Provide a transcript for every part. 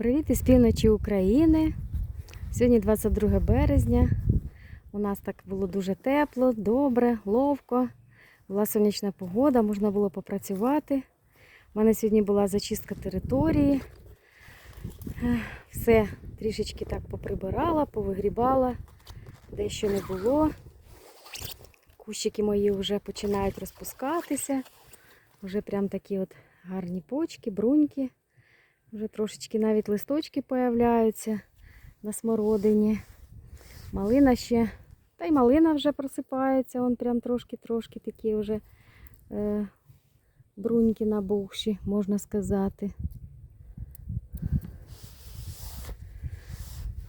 Привіт із півночі України. Сьогодні 22 березня. У нас так було дуже тепло, добре, ловко. Була сонячна погода, можна було попрацювати. У мене сьогодні була зачистка території. Все трішечки так поприбирала, повигрібала, дещо не було. Кущики мої вже починають розпускатися. Вже прям такі от гарні почки, бруньки. Вже трошечки навіть листочки появляються на смородині. Малина ще. Та й малина вже просипається, он прям трошки-трошки такі вже е, бруньки набухші, можна сказати.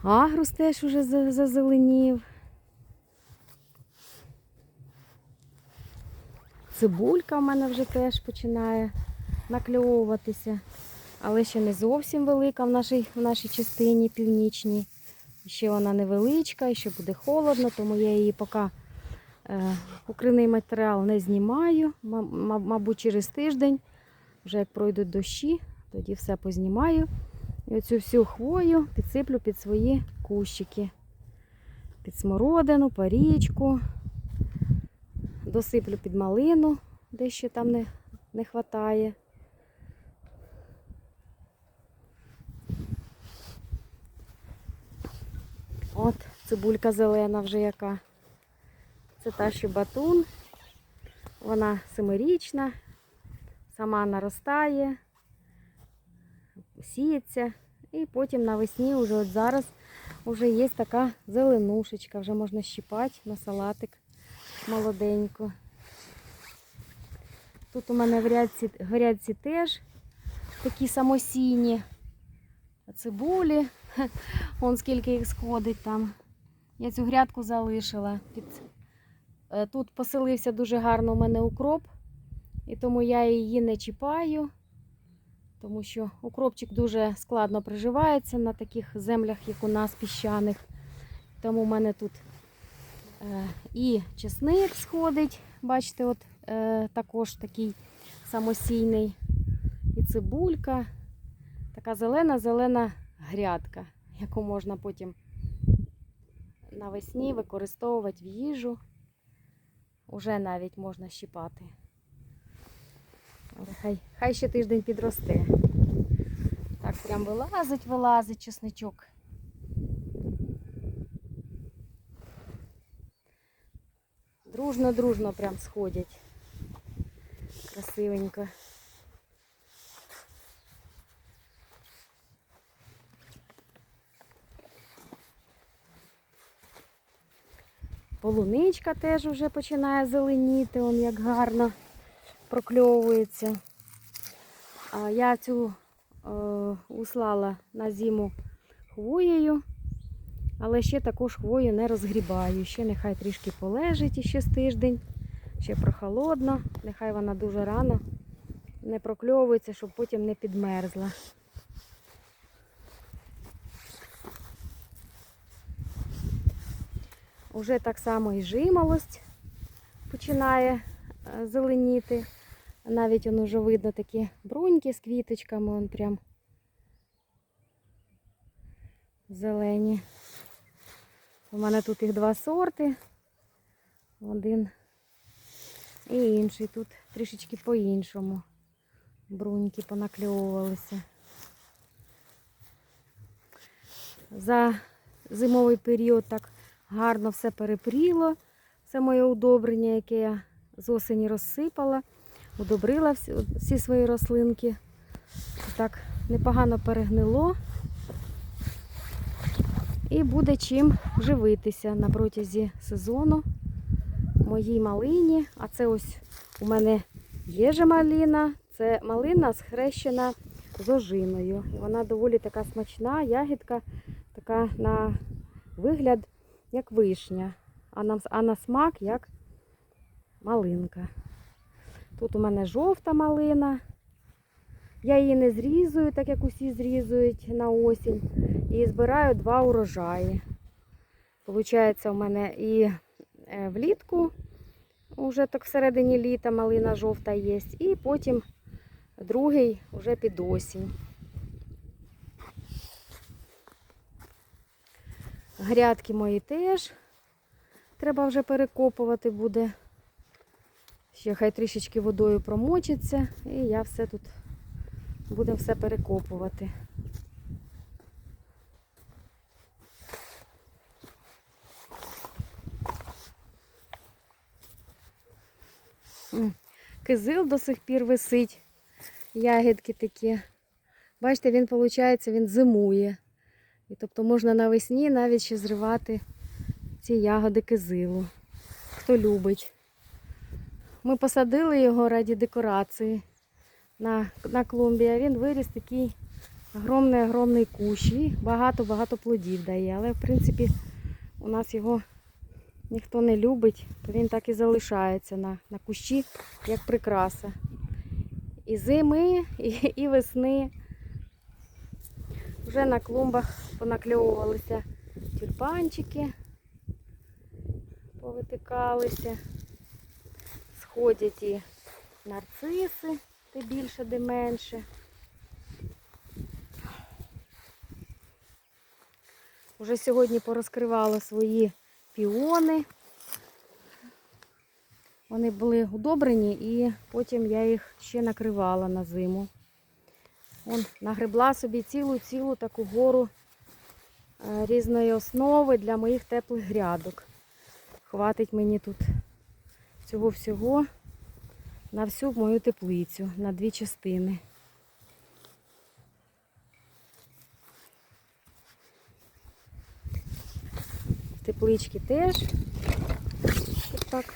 Агрус теж уже зазеленів. Цибулька в мене вже теж починає накльовуватися але ще не зовсім велика в нашій, в нашій частині північній. Ще вона невеличка, і ще буде холодно, тому я її поки е, укривний матеріал не знімаю. Ма- ма- Мабуть, через тиждень, вже як пройдуть дощі, тоді все познімаю. І оцю всю хвою підсиплю під свої кущики. Під смородину, парічку, досиплю під малину, де ще там не, не вистачає. От цибулька зелена вже яка. Це та, що батун. Вона семирічна, сама наростає, сіється. І потім навесні, вже от зараз, вже є така зеленушечка, вже можна щипати на салатик молоденько. Тут у мене в рядці, грядці теж такі самосійні цибулі. Вон скільки їх сходить там. Я цю грядку залишила. Е, Тут поселився дуже гарно у мене укроп, і тому я її не чіпаю, тому що укропчик дуже складно приживається на таких землях, як у нас піщаних. Тому в мене тут е, і чесник сходить, бачите, от е, також такий самосійний, і цибулька. Така зелена-зелена грядка, яку можна потім навесні використовувати в їжу. Уже навіть можна щипати. Але хай, хай ще тиждень підросте. Так, прям вилазить, вилазить чесничок. Дружно-дружно прям сходять. Красивенько. Полуничка теж вже починає зеленіти, он як гарно прокльовується. Я цю е, услала на зиму хвоєю, але ще також хвою не розгрібаю. Ще нехай трішки полежить іще з тиждень, ще прохолодно, нехай вона дуже рано не прокльовується, щоб потім не підмерзла. Уже так само і жимолость починає е, зеленіти. Навіть воно вже видно такі бруньки з квіточками, он прям зелені. У мене тут їх два сорти. Один і інший. Тут трішечки по-іншому. Бруньки понакльовувалися. За зимовий період так гарно все перепріло. Це моє удобрення, яке я з осені розсипала. Удобрила всі, всі свої рослинки. Так непогано перегнило. І буде чим живитися на протязі сезону моїй малині. А це ось у мене є же малина. Це малина схрещена з ожиною. І вона доволі така смачна, ягідка, така на вигляд як вишня, а на, а на смак як малинка. Тут у мене жовта малина. Я її не зрізую, так як усі зрізують на осінь. І збираю два урожаї. Получається, у мене і е, влітку, вже так всередині літа малина жовта є, і потім другий вже під осінь. Грядки мої теж. Треба вже перекопувати буде. Ще хай трішечки водою промочиться, і я все тут будемо все перекопувати. Кизил до сих пір висить. Ягідки такі. Бачите, він, виходить, він зимує. І тобто можна навесні навіть ще зривати ці ягоди кизилу. Хто любить. Ми посадили його раді декорації на, на клумбі, а він виріс такий огромний огромний кущ багато-багато плодів дає. Але в принципі у нас його ніхто не любить, то він так і залишається на, на кущі, як прикраса. І зими, і, і весни. Вже на клумбах понакльовувалися тюльпанчики, повитикалися. Сходять і нарциси, де більше, де менше. Уже сьогодні порозкривала свої піони. Вони були удобрені і потім я їх ще накривала на зиму. Вон нагребла собі цілу-цілу таку гору різної основи для моїх теплих грядок. Хватить мені тут цього всього на всю мою теплицю, на дві частини. Теплички теж. Ось так.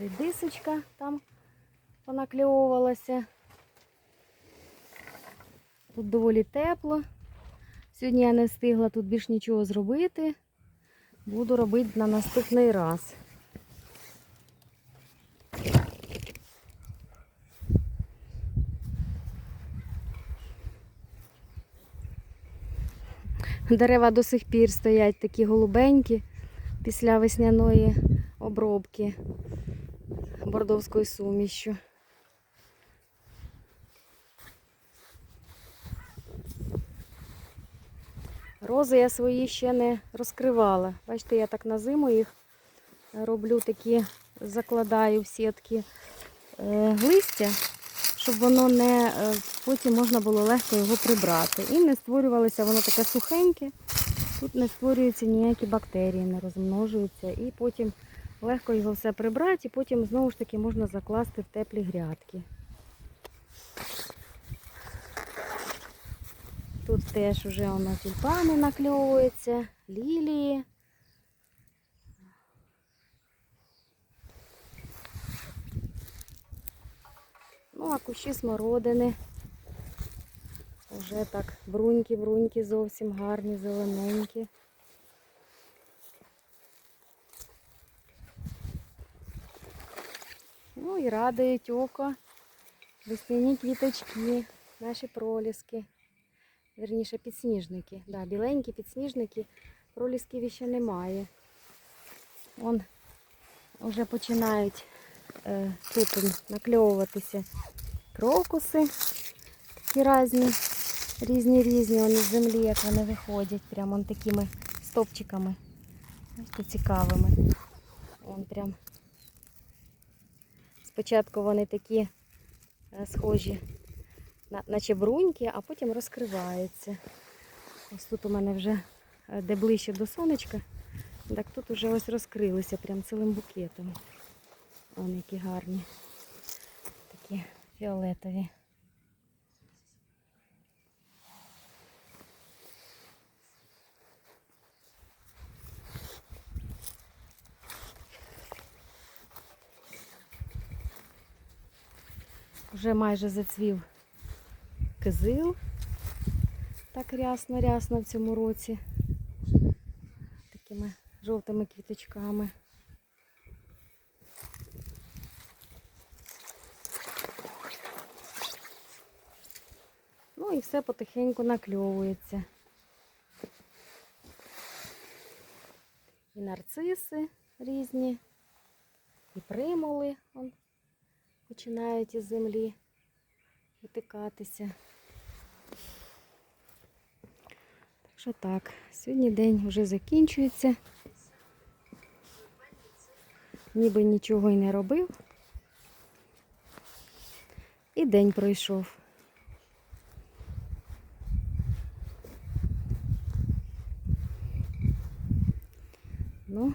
Редисочка там понакльовувалася. Тут доволі тепло. Сьогодні я не встигла тут більш нічого зробити. Буду робити на наступний раз. Дерева до сих пір стоять такі голубенькі після весняної обробки бордовською сумішю. Рози я свої ще не розкривала. Бачите, я так на зиму їх роблю такі, закладаю в сітки е, листя, щоб воно не е, потім можна було легко його прибрати. І не створювалося воно таке сухеньке. Тут не створюються ніякі бактерії, не розмножуються. І потім легко його все прибрати, і потім знову ж таки можна закласти в теплі грядки. Тут теж вже воно тюльпани накльовуються, лілії. Ну, а кущі смородини. Вже так бруньки-бруньки зовсім гарні, зелененькі. Ну і радують око. Весняні квіточки, наші проліски. Вірніше, підсніжники. Да, біленькі підсніжники, пролісків ще немає. Вон вже починають е, тут накльовуватися крокуси. Такі різні, різні різні вони з землі, як вони виходять, прямо такими стопчиками. Бачите, цікавими. Вон прям. Спочатку вони такі е, схожі наче бруньки, а потім розкриваються. Ось тут у мене вже е, де ближче до сонечка, так тут вже ось розкрилися прям цілим букетом. Вон які гарні. Такі фіолетові. Вже майже зацвів кизил. Так рясно-рясно в цьому році. Такими жовтими квіточками. Ну і все потихеньку накльовується. І нарциси різні, і примули починають із землі витикатися. Так що так, сьогодні день вже закінчується. Ніби нічого й не робив. І день пройшов. Ну.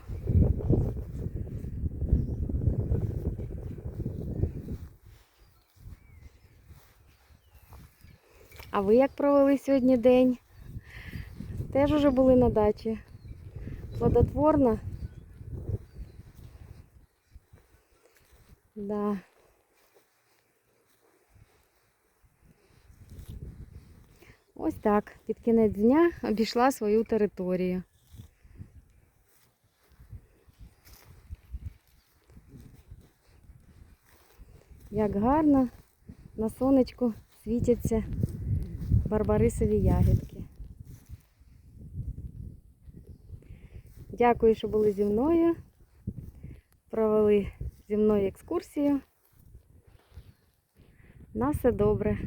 А ви як провели сьогодні день? Теж уже були на дачі. Плодотворно? Да. Ось так, під кінець дня обійшла свою територію. Як гарно на сонечку світяться барбарисові ягідки. Дякую, що були зі мною. Провели зі мною екскурсію. На все добре.